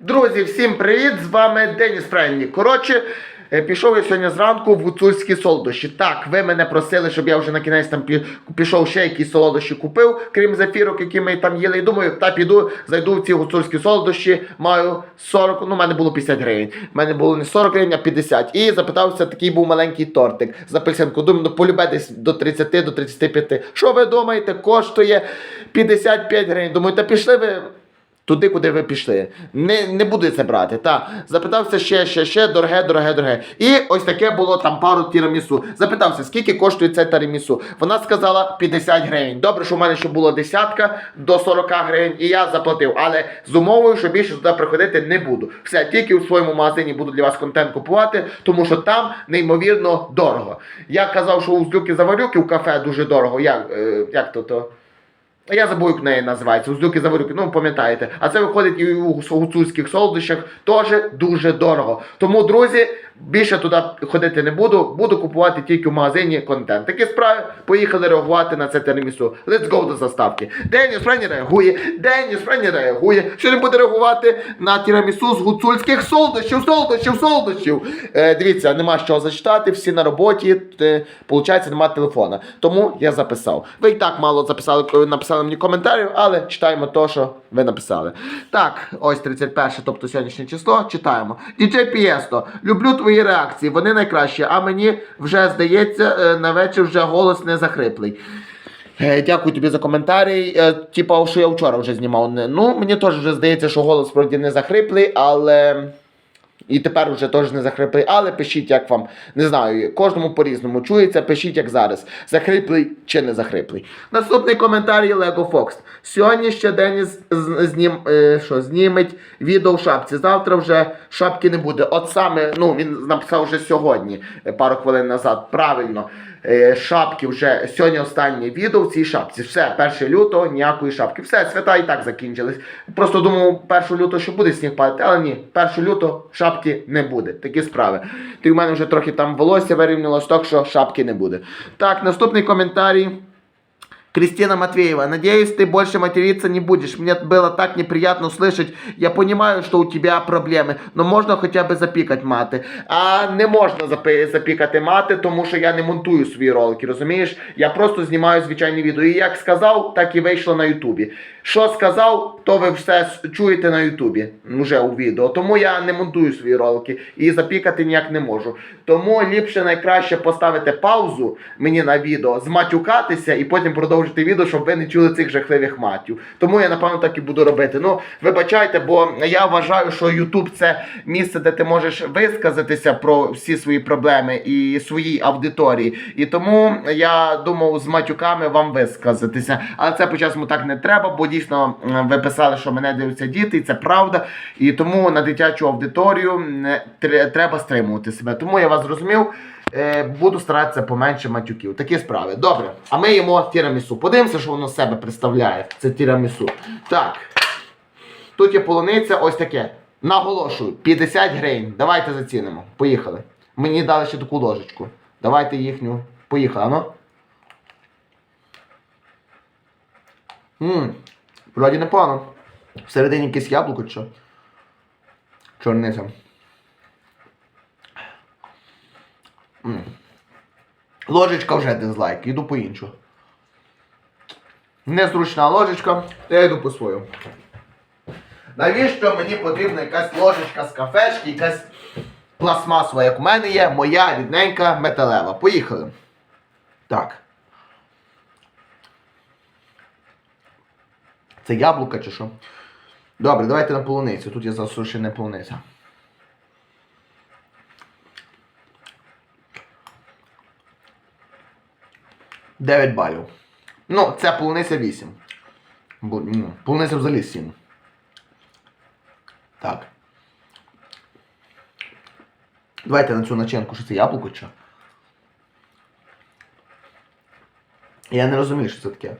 Друзі, всім привіт! З вами Деніс Френні. Коротше, е, пішов я сьогодні зранку в гуцульські солодощі. Так, ви мене просили, щоб я вже на кінець там пі- пішов ще якісь солодощі купив, крім зефірок, які ми там їли. І думаю, та піду, зайду в ці гуцульські солодощі, маю 40, ну, в мене було 50 гривень. У мене було не 40 гривень, а 50. І запитався, такий був маленький тортик з апельсинку. Думаю, ну полюбе десь до 30 до 35. Що ви думаєте, коштує 55 гривень. Думаю, та пішли ви. Туди, куди ви пішли. Не, не буду це брати. Та. Запитався ще, ще, ще, дороге, дороге, дороге. І ось таке було там пару тірамісу. Запитався, скільки коштує це тірамісу. Вона сказала 50 гривень. Добре, що в мене ще було десятка до 40 гривень, і я заплатив. Але з умовою, що більше туди приходити не буду. Все, тільки у своєму магазині буду для вас контент купувати, тому що там неймовірно дорого. Я казав, що у злюки заварюки в кафе дуже дорого. Як, е, як то то? Я забув, як неї називається, гуздюки заварюки, ну пам'ятаєте. А це виходить і у гуцульських солодощах теж дуже дорого. Тому, друзі, більше туди ходити не буду, буду купувати тільки в магазині контент. Такі справи, поїхали реагувати на це тирамісу. Let's go до заставки. Деніс Френі реагує, Деніс Френі реагує. Що не буде реагувати на тірамісу з гуцульських солодощів, солодощів, солодощів. Е, дивіться, нема чого зачитати, всі на роботі, е, получається, нема телефона. Тому я записав. Ви і так мало записали, написали мені коментарів, але читаємо то, що ви написали. Так, ось 31, тобто сьогоднішнє число, читаємо. DJ Пієсто, люблю твої реакції, вони найкращі, а мені вже здається, е, на вечір вже голос не захриплий. Е, Дякую тобі за коментарі. Е, Типа, що я вчора вже знімав. Ну, мені теж вже здається, що голос справді не захриплий, але. І тепер вже теж не захриплий, але пишіть, як вам не знаю, кожному по-різному чується, пишіть як зараз. Захриплий чи не захриплий. Наступний коментар Лего Фокс. Сьогодні ще Деніс знім, е, що, зніметь відео в шапці. Завтра вже шапки не буде. От саме, ну він написав вже сьогодні, е, пару хвилин назад. Правильно. Е, Шапки вже сьогодні останнє відео в цій шапці. Все, 1 лютого ніякої шапки. Все, свята і так закінчились. Просто думав, 1 лютого, що буде сніг падати, але ні, 1 лютого шапки не буде. Такі справи. Ти в мене вже трохи там волосся вирівнялось, так що шапки не буде. Так, наступний коментарій. Кристина Матвеева, надеюсь, ты больше материться не будешь. Мне было так неприятно услышать. Я понимаю, что у тебя проблеми, но можна хоча б запікати мати. А не можна запи- запікати мати, тому що я не монтую свої ролики, розумієш? Я просто знімаю звичайне відео. І як сказав, так і вийшло на Ютубі. Що сказав, то ви все чуєте на Ютубі вже у відео. Тому я не монтую свої ролики і запікати ніяк не можу. Тому ліпше найкраще поставити паузу мені на відео, зматюкатися і потім продовжити відео, щоб ви не чули цих жахливих матів. Тому я напевно так і буду робити. Ну, вибачайте, бо я вважаю, що YouTube це місце, де ти можеш висказатися про всі свої проблеми і своїй аудиторії. І тому я думав з матюками вам висказатися. Але це по-чесному так не треба, бо дійсно ви писали, що мене дивляться діти, і це правда. І тому на дитячу аудиторію не треба стримувати себе. Тому я вас зрозумів. Е, буду старатися поменше матюків. Такі справи. Добре. А ми їмо тірамісу. Подивимося, що воно себе представляє. Це тірамісу. Так. Тут є полуниця, ось таке. Наголошую, 50 гривень. Давайте зацінимо. Поїхали. Мені дали ще таку ложечку. Давайте їхню. Поїхали, ну. Ммм, вроді непогано. Всередині якесь яблуко що? Чорниця. Ложечка вже дизлайк, йду по іншу. Незручна ложечка, я йду по свою. Навіщо мені потрібна якась ложечка з кафешки, якась пластмасова, як у мене є, моя рідненька металева. Поїхали. Так. Це яблука чи що? Добре, давайте на полуницю. Тут є засушена полуниця. Дев'ять балів. Ну, це полуниця 8. Бо, ну, полуниця взагалі 7. Так. Давайте на цю начинку, що це яблуко чи? Я не розумію, що це таке.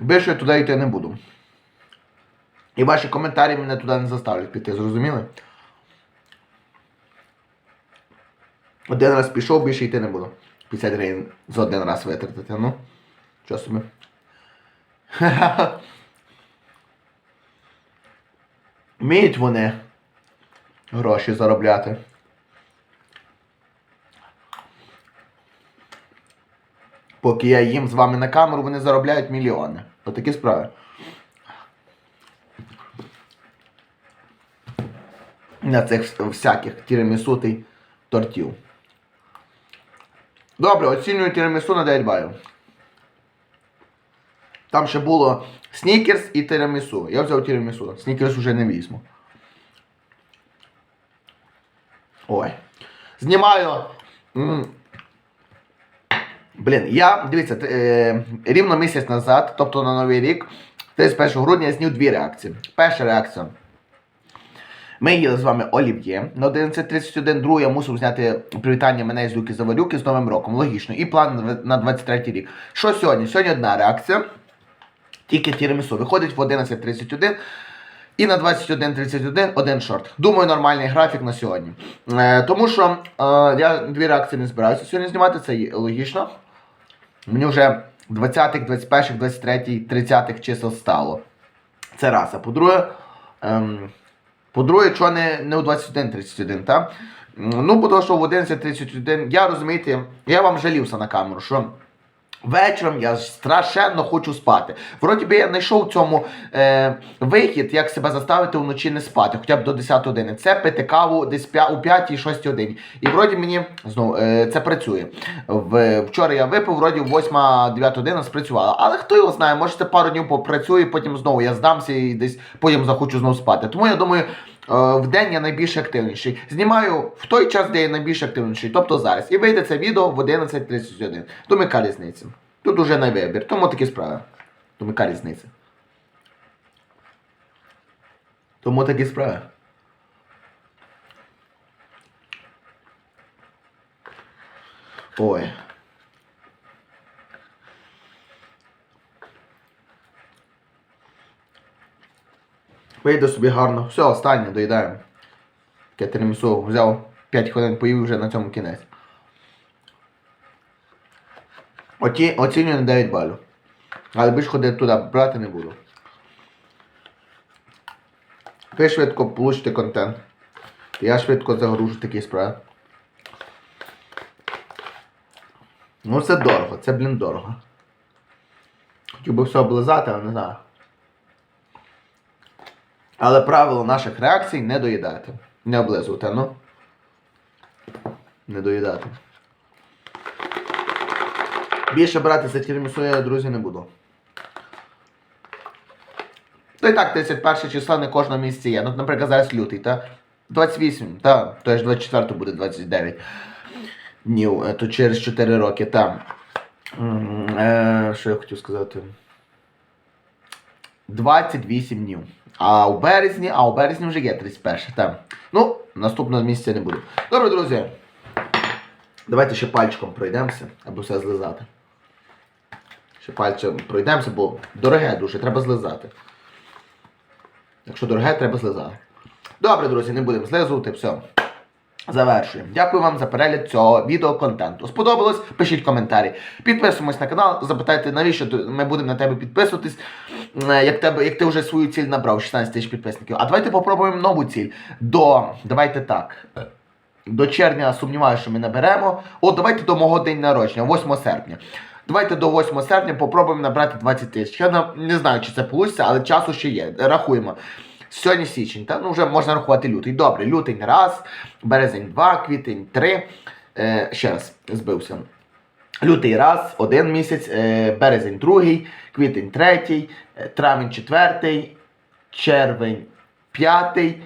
Більше я туди йти не буду. І ваші коментарі мене туди не заставлять піти, зрозуміли? Один раз пішов, більше йти не буду. 50 гривень за один раз витратити, ну. Що собі? Вміють вони гроші заробляти. Поки я їм з вами на камеру, вони заробляють мільйони. Отакі справи. На цих всяких тірамісутий тортів. Добре, оцінюю тірамісу на 9 балів. Там ще було снікерс і тирамісу. Я взяв тірамісу. Снікерс уже не візьму. Ой. Знімаю. Блін, я, дивіться, е, рівно місяць назад, тобто на Новий рік, 31 грудня я зняв дві реакції. Перша реакція. Ми їли з вами олів'є на 11.31. Другу я мусив зняти привітання мене з Люки Заварюки з Новим роком. Логічно. І план на 23 рік. Що сьогодні? Сьогодні одна реакція. Тільки тірамісу. Виходить в 11.31. І на 21.31 один шорт. Думаю, нормальний графік на сьогодні. Е, тому що е, я дві реакції не збираюся сьогодні знімати, це логічно. Мені вже 20-х, 21-х, 23-х, 30-х чисел стало. Це раз. А по-друге, ем, по-друге, чого не, не у 21.31, так? Ну, бо в 11.31, я розумієте, я вам жалівся на камеру, що вечором я страшенно хочу спати. Вроді би я знайшов в цьому е, вихід, як себе заставити вночі не спати, хоча б до 10 години. Це пити каву десь у 5-6 годині. І вроді мені знову е, це працює. В, вчора я випив, вроді 8-9 година спрацювала. Але хто його знає, може це пару днів попрацює, потім знову я здамся і десь потім захочу знову спати. Тому я думаю. Е, В день я найбільш активніший. Знімаю в той час, де я найбільш активніший, тобто зараз. І вийде це відео в 11.31. Тому яка різниця? Тут уже на вибір. Тому такі справи. Тому яка різниця? Тому такі справи. Ой. Вийде собі гарно. Все, останнє, доїдаємо. Таке тирамісу взяв 5 хвилин поїв вже на цьому кінець. Оці, оцінюю на 9 балів. Але більш ходити туди брати не буду. Ви швидко получите контент. Я швидко загружу такі справи. Ну це дорого, це, блін, дорого. Хотів би все облизати, але не знаю. Але правило наших реакцій не доїдати. Не облизувати, ну. Не доїдати. Більше брати за тірамісу я, друзі, не буду. То і так, 31 числа не кожного місяці є. Ну, наприклад, зараз лютий, та 28, та, то ж 24 буде 29 днів, е, то через 4 роки, та. Е, що я хотів сказати? 28 днів. А у березні, а у березні вже є 31, так. Ну, наступного місяця не буду. Добре, друзі. Давайте ще пальчиком пройдемося, аби все злизати. Ще пальцем пройдемося, бо дороге дуже, треба злизати. Якщо дороге, треба злизати. Добре, друзі, не будемо злизувати, все. Завершуємо. Дякую вам за перегляд цього відеоконтенту. Сподобалось? Пишіть коментарі. Підписуємось на канал, запитайте, навіщо ми будемо на тебе підписуватись, як, тебе, як ти вже свою ціль набрав, 16 тисяч підписників. А давайте попробуємо нову ціль. До, давайте так. До червня сумніваюся, що ми наберемо. О, давайте до мого день народження, 8 серпня. Давайте до 8 серпня попробуємо набрати 20 тисяч. Я не знаю, чи це вийде, але часу ще є. Рахуємо. Сьогодні січень, та? ну вже можна рахувати лютий. Добре, лютень раз, березень два, квітень три. Е, ще раз збився. Лютий раз, один місяць, е, березень другий, квітень третій, е, травень четвертий, червень п'ятий,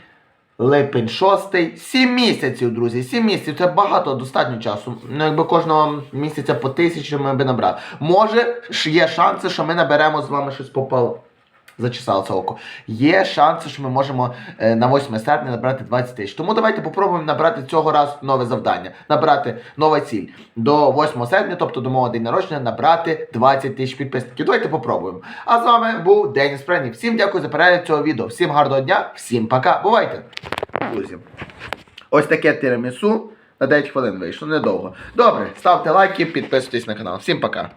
липень шостий. Сім місяців, друзі. Сім місяців. Це багато, достатньо часу. Ну, якби кожного місяця по тисячі ми би набрали. Може, є шанси, що ми наберемо з вами щось попало. Зачесало це око. Є шанси, що ми можемо е, на 8 серпня набрати 20 тисяч. Тому давайте попробуємо набрати цього разу нове завдання. Набрати нова ціль. До 8 серпня, тобто до мого день народження, набрати 20 тисяч підписників. Давайте попробуємо. А з вами був Деніс Прені. Всім дякую за перегляд цього відео. Всім гарного дня, всім пока. Бувайте! Друзі. Ось таке тирамісу на 9 хвилин вийшло, недовго. Добре, ставте лайки, підписуйтесь на канал. Всім пока.